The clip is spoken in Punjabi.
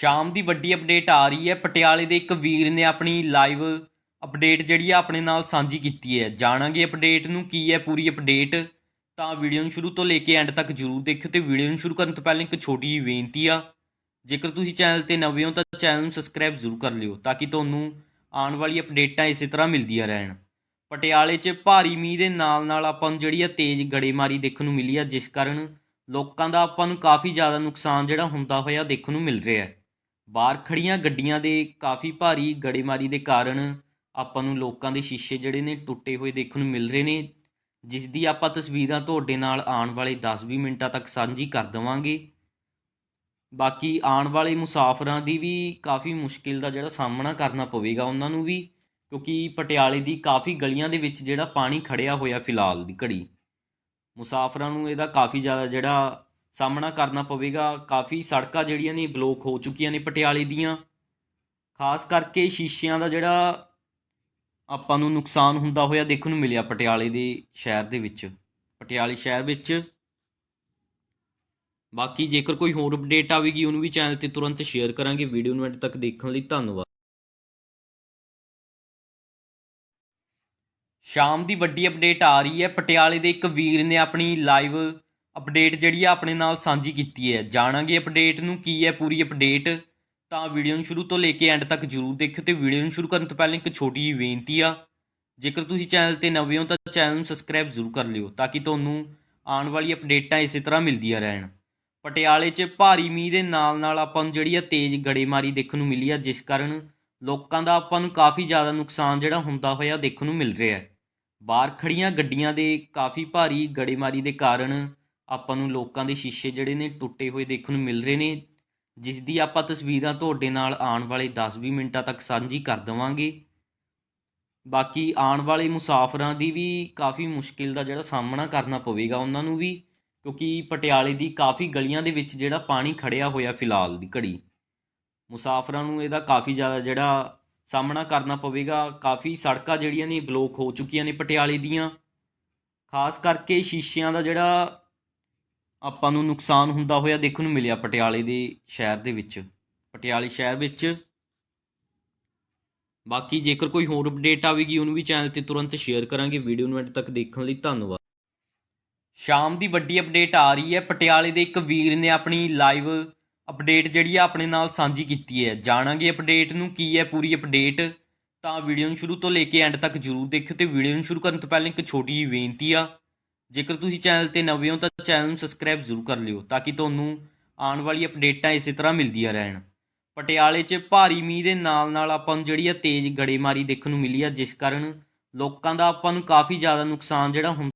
ਸ਼ਾਮ ਦੀ ਵੱਡੀ ਅਪਡੇਟ ਆ ਰਹੀ ਹੈ। ਪਟਿਆਲੇ ਦੇ ਇੱਕ ਵੀਰ ਨੇ ਆਪਣੀ ਲਾਈਵ ਅਪਡੇਟ ਜਿਹੜੀ ਆ ਆਪਣੇ ਨਾਲ ਸਾਂਝੀ ਕੀਤੀ ਹੈ। ਜਾਣਾਂਗੇ ਅਪਡੇਟ ਨੂੰ ਕੀ ਹੈ ਪੂਰੀ ਅਪਡੇਟ ਤਾਂ ਵੀਡੀਓ ਨੂੰ ਸ਼ੁਰੂ ਤੋਂ ਲੈ ਕੇ ਐਂਡ ਤੱਕ ਜਰੂਰ ਦੇਖਿਓ ਤੇ ਵੀਡੀਓ ਨੂੰ ਸ਼ੁਰੂ ਕਰਨ ਤੋਂ ਪਹਿਲਾਂ ਇੱਕ ਛੋਟੀ ਜਿਹੀ ਬੇਨਤੀ ਆ। ਜੇਕਰ ਤੁਸੀਂ ਚੈਨਲ ਤੇ ਨਵੇਂ ਹੋ ਤਾਂ ਚੈਨਲ ਨੂੰ ਸਬਸਕ੍ਰਾਈਬ ਜ਼ਰੂਰ ਕਰ ਲਿਓ ਤਾਂ ਕਿ ਤੁਹਾਨੂੰ ਆਉਣ ਵਾਲੀ ਅਪਡੇਟਾਂ ਇਸੇ ਤਰ੍ਹਾਂ ਮਿਲਦੀਆਂ ਰਹਿਣ। ਪਟਿਆਲੇ 'ਚ ਭਾਰੀ ਮੀਂਹ ਦੇ ਨਾਲ ਨਾਲ ਆਪਾਂ ਨੂੰ ਜਿਹੜੀ ਆ ਤੇਜ਼ ਗੜੇਮਾਰੀ ਦੇਖਣ ਨੂੰ ਮਿਲੀ ਆ, ਜਿਸ ਕਾਰਨ ਲੋਕਾਂ ਦਾ ਆਪਾਂ ਨੂੰ ਕਾਫੀ ਜ਼ਿਆਦਾ ਨੁਕਸਾਨ ਜਿਹੜਾ ਹੁੰਦਾ ਹੋਇਆ ਦੇਖਣ ਨੂੰ ਮਿਲ ਰਿਹਾ ਹੈ। ਬਾਹਰ ਖੜੀਆਂ ਗੱਡੀਆਂ ਦੇ ਕਾਫੀ ਭਾਰੀ ਗੜੇਮਾਰੀ ਦੇ ਕਾਰਨ ਆਪਾਂ ਨੂੰ ਲੋਕਾਂ ਦੇ ਸ਼ੀਸ਼ੇ ਜਿਹੜੇ ਨੇ ਟੁੱਟੇ ਹੋਏ ਦੇਖਣ ਨੂੰ ਮਿਲ ਰਹੇ ਨੇ, ਜਿਸ ਦੀ ਆਪਾਂ ਤਸਵੀਰਾਂ ਤੁਹਾਡੇ ਨਾਲ ਆਉਣ ਵਾਲੇ 10-20 ਮਿੰਟਾਂ ਤੱਕ ਸਾਂਝੀ ਕਰ ਦੇਵਾਂਗੇ। ਬਾਕੀ ਆਉਣ ਵਾਲੇ ਮੁਸਾਫਰਾਂ ਦੀ ਵੀ ਕਾਫੀ ਮੁਸ਼ਕਿਲ ਦਾ ਜਿਹੜਾ ਸਾਹਮਣਾ ਕਰਨਾ ਪਵੇਗਾ ਉਹਨਾਂ ਨੂੰ ਵੀ, ਕਿਉਂਕਿ ਪਟਿਆਲੇ ਦੀ ਕਾਫੀ ਗਲੀਆਂ ਦੇ ਵਿੱਚ ਜਿਹੜਾ ਪਾਣੀ ਖੜਿਆ ਹੋਇਆ ਫਿਲਹਾਲ ਦੀ ਘੜੀ। ਮੁਸਾਫਰਾਂ ਨੂੰ ਇਹਦਾ ਕਾਫੀ ਜ਼ਿਆਦਾ ਜਿਹੜਾ ਸਾਹਮਣਾ ਕਰਨਾ ਪਵੇਗਾ। ਕਾਫੀ ਸੜਕਾਂ ਜਿਹੜੀਆਂ ਨੇ ਬਲੌਕ ਹੋ ਚੁੱਕੀਆਂ ਨੇ ਪਟਿਆਲੇ ਦੀਆਂ। ਖਾਸ ਕਰਕੇ ਸ਼ੀਸ਼ਿਆਂ ਦਾ ਜਿਹੜਾ ਆਪਾਂ ਨੂੰ ਨੁਕਸਾਨ ਹੁੰਦਾ ਹੋਇਆ ਦੇਖਣ ਨੂੰ ਮਿਲਿਆ ਪਟਿਆਲੇ ਦੇ ਸ਼ਹਿਰ ਦੇ ਵਿੱਚ। ਪਟਿਆਲੇ ਸ਼ਹਿਰ ਵਿੱਚ। ਬਾਕੀ ਜੇਕਰ ਕੋਈ ਹੋਰ ਅਪਡੇਟ ਆਵੇਗੀ, ਉਹਨੂੰ ਵੀ ਚੈਨਲ ਤੇ ਤੁਰੰਤ ਸ਼ੇਅਰ ਕਰਾਂਗੇ। ਵੀਡੀਓ ਨੂੰ ਐਂਡ ਤੱਕ ਦੇਖਣ ਲਈ ਧੰਨਵਾਦ। ਸ਼ਾਮ ਦੀ ਵੱਡੀ ਅਪਡੇਟ ਆ ਰਹੀ ਹੈ। ਪਟਿਆਲੇ ਦੇ ਇੱਕ ਵੀਰ ਨੇ ਆਪਣੀ ਲਾਈਵ ਅਪਡੇਟ ਜਿਹੜੀ ਆ ਆਪਣੇ ਨਾਲ ਸਾਂਝੀ ਕੀਤੀ ਹੈ। ਜਾਣਾਂਗੇ ਅਪਡੇਟ ਨੂੰ ਕੀ ਹੈ ਪੂਰੀ ਅਪਡੇਟ। ਤਾਂ ਵੀਡੀਓ ਨੂੰ ਸ਼ੁਰੂ ਤੋਂ ਲੈ ਕੇ ਐਂਡ ਤੱਕ ਜਰੂਰ ਦੇਖਿਓ ਤੇ ਵੀਡੀਓ ਨੂੰ ਸ਼ੁਰੂ ਕਰਨ ਤੋਂ ਪਹਿਲਾਂ ਇੱਕ ਛੋਟੀ ਜਿਹੀ ਬੇਨਤੀ ਆ। ਜੇਕਰ ਤੁਸੀਂ ਚੈਨਲ ਤੇ ਨਵੇਂ ਹੋ ਤਾਂ ਚੈਨਲ ਨੂੰ ਸਬਸਕ੍ਰਾਈਬ ਜ਼ਰੂਰ ਕਰ ਲਿਓ ਤਾਂ ਕਿ ਤੁਹਾਨੂੰ ਆਉਣ ਵਾਲੀ ਅਪਡੇਟਾਂ ਇਸੇ ਤਰ੍ਹਾਂ ਮਿਲਦੀਆਂ ਰਹਿਣ। ਪਟਿਆਲੇ 'ਚ ਭਾਰੀ ਮੀਂਹ ਦੇ ਨਾਲ ਨਾਲ ਆਪਾਂ ਨੂੰ ਜਿਹੜੀ ਆ ਤੇਜ਼ ਗੜੇਮਾਰੀ ਦੇਖਣ ਨੂੰ ਮਿਲੀ ਆ, ਜਿਸ ਕਾਰਨ ਲੋਕਾਂ ਦਾ ਆਪਾਂ ਨੂੰ ਕਾਫੀ ਜ਼ਿਆਦਾ ਨੁਕਸਾਨ ਜਿਹੜਾ ਹੁੰਦਾ ਹੋਇਆ ਦੇਖਣ ਨੂੰ ਮਿਲ ਰਿਹਾ ਹੈ। ਬਾਹਰ ਖੜੀਆਂ ਗੱਡੀਆਂ ਦੇ ਕਾਫੀ ਭਾਰੀ ਗੜੇਮਾਰੀ ਦੇ ਕਾਰਨ ਆਪਾਂ ਨੂੰ ਲੋਕਾਂ ਦੇ ਸ਼ੀਸ਼ੇ ਜਿਹੜੇ ਨੇ ਟੁੱਟੇ ਹੋਏ ਦੇਖਣ ਨੂੰ ਮਿਲ ਰਹੇ ਨੇ, ਜਿਸ ਦੀ ਆਪਾਂ ਤਸਵੀਰਾਂ ਤੁਹਾਡੇ ਨਾਲ ਆਉਣ ਵਾਲੇ 10-20 ਮਿੰਟਾਂ ਤੱਕ ਸਾਂਝੀ ਕਰ ਦੇਵਾਂਗੇ। ਬਾਕੀ ਆਉਣ ਵਾਲੇ ਮੁਸਾਫਰਾਂ ਦੀ ਵੀ ਕਾਫੀ ਮੁਸ਼ਕਿਲ ਦਾ ਜਿਹੜਾ ਸਾਹਮਣਾ ਕਰਨਾ ਪਵੇਗਾ ਉਹਨਾਂ ਨੂੰ ਵੀ, ਕਿਉਂਕਿ ਪਟਿਆਲੇ ਦੀ ਕਾਫੀ ਗਲੀਆਂ ਦੇ ਵਿੱਚ ਜਿਹੜਾ ਪਾਣੀ ਖੜਿਆ ਹੋਇਆ ਫਿਲਹਾਲ ਦੀ ਘੜੀ। ਮੁਸਾਫਰਾਂ ਨੂੰ ਇਹਦਾ ਕਾਫੀ ਜ਼ਿਆਦਾ ਜਿਹੜਾ ਸਾਹਮਣਾ ਕਰਨਾ ਪਵੇਗਾ। ਕਾਫੀ ਸੜਕਾਂ ਜਿਹੜੀਆਂ ਨੇ ਬਲੌਕ ਹੋ ਚੁੱਕੀਆਂ ਨੇ ਪਟਿਆਲੇ ਦੀਆਂ। ਖਾਸ ਕਰਕੇ ਸ਼ੀਸ਼ਿਆਂ ਦਾ ਜਿਹੜਾ ਆਪਾਂ ਨੂੰ ਨੁਕਸਾਨ ਹੁੰਦਾ ਹੋਇਆ ਦੇਖਣ ਨੂੰ ਮਿਲਿਆ ਪਟਿਆਲੇ ਦੇ ਸ਼ਹਿਰ ਦੇ ਵਿੱਚ। ਪਟਿਆਲੇ ਸ਼ਹਿਰ ਵਿੱਚ ਬਾਕੀ ਜੇਕਰ ਕੋਈ ਹੋਰ ਅਪਡੇਟ ਆਵੇਗੀ, ਉਹਨੂੰ ਵੀ ਚੈਨਲ ਤੇ ਤੁਰੰਤ ਸ਼ੇਅਰ ਕਰਾਂਗੇ। ਵੀਡੀਓ ਨੂੰ ਐਂਡ ਤੱਕ ਦੇਖਣ ਲਈ ਧੰਨਵਾਦ। ਸ਼ਾਮ ਦੀ ਵੱਡੀ ਅਪਡੇਟ ਆ ਰਹੀ ਹੈ। ਪਟਿਆਲੇ ਦੇ ਇੱਕ ਵੀਰ ਨੇ ਆਪਣੀ ਲਾਈਵ ਅਪਡੇਟ ਜਿਹੜੀ ਆ ਆਪਣੇ ਨਾਲ ਸਾਂਝੀ ਕੀਤੀ ਹੈ। ਜਾਣਾਂਗੇ ਅਪਡੇਟ ਨੂੰ ਕੀ ਹੈ ਪੂਰੀ ਅਪਡੇਟ ਤਾਂ ਵੀਡੀਓ ਨੂੰ ਸ਼ੁਰੂ ਤੋਂ ਲੈ ਕੇ ਐਂਡ ਤੱਕ ਜਰੂਰ ਦੇਖਿਓ ਤੇ ਵੀਡੀਓ ਨੂੰ ਸ਼ੁਰੂ ਕਰਨ ਤੋਂ ਪਹਿਲਾਂ ਇੱਕ ਛੋਟੀ ਜਿਹੀ ਬੇਨਤੀ ਆ। ਜੇਕਰ ਤੁਸੀਂ ਚੈਨਲ ਤੇ ਨਵੇਂ ਹੋ ਤਾਂ ਚੈਨਲ ਨੂੰ ਸਬਸਕ੍ਰਾਈਬ ਜ਼ਰੂਰ ਕਰ ਲਿਓ ਤਾਂ ਕਿ ਤੁਹਾਨੂੰ ਆਉਣ ਵਾਲੀ ਅਪਡੇਟਾਂ ਇਸੇ ਤਰ੍ਹਾਂ ਮਿਲਦੀਆਂ ਰਹਿਣ। ਪਟਿਆਲੇ 'ਚ ਭਾਰੀ ਮੀਂਹ ਦੇ ਨਾਲ ਨਾਲ ਆਪਾਂ ਨੂੰ ਜਿਹੜੀ ਆ ਤੇਜ਼ ਗੜੇਮਾਰੀ ਦੇਖਣ ਨੂੰ ਮਿਲੀ ਆ, ਜਿਸ ਕਾਰਨ ਲੋਕਾਂ ਦਾ ਆਪਾਂ ਨੂੰ ਕਾਫੀ ਜ਼ਿਆਦਾ ਨੁਕਸਾਨ ਜਿਹੜਾ ਹੁੰਦਾ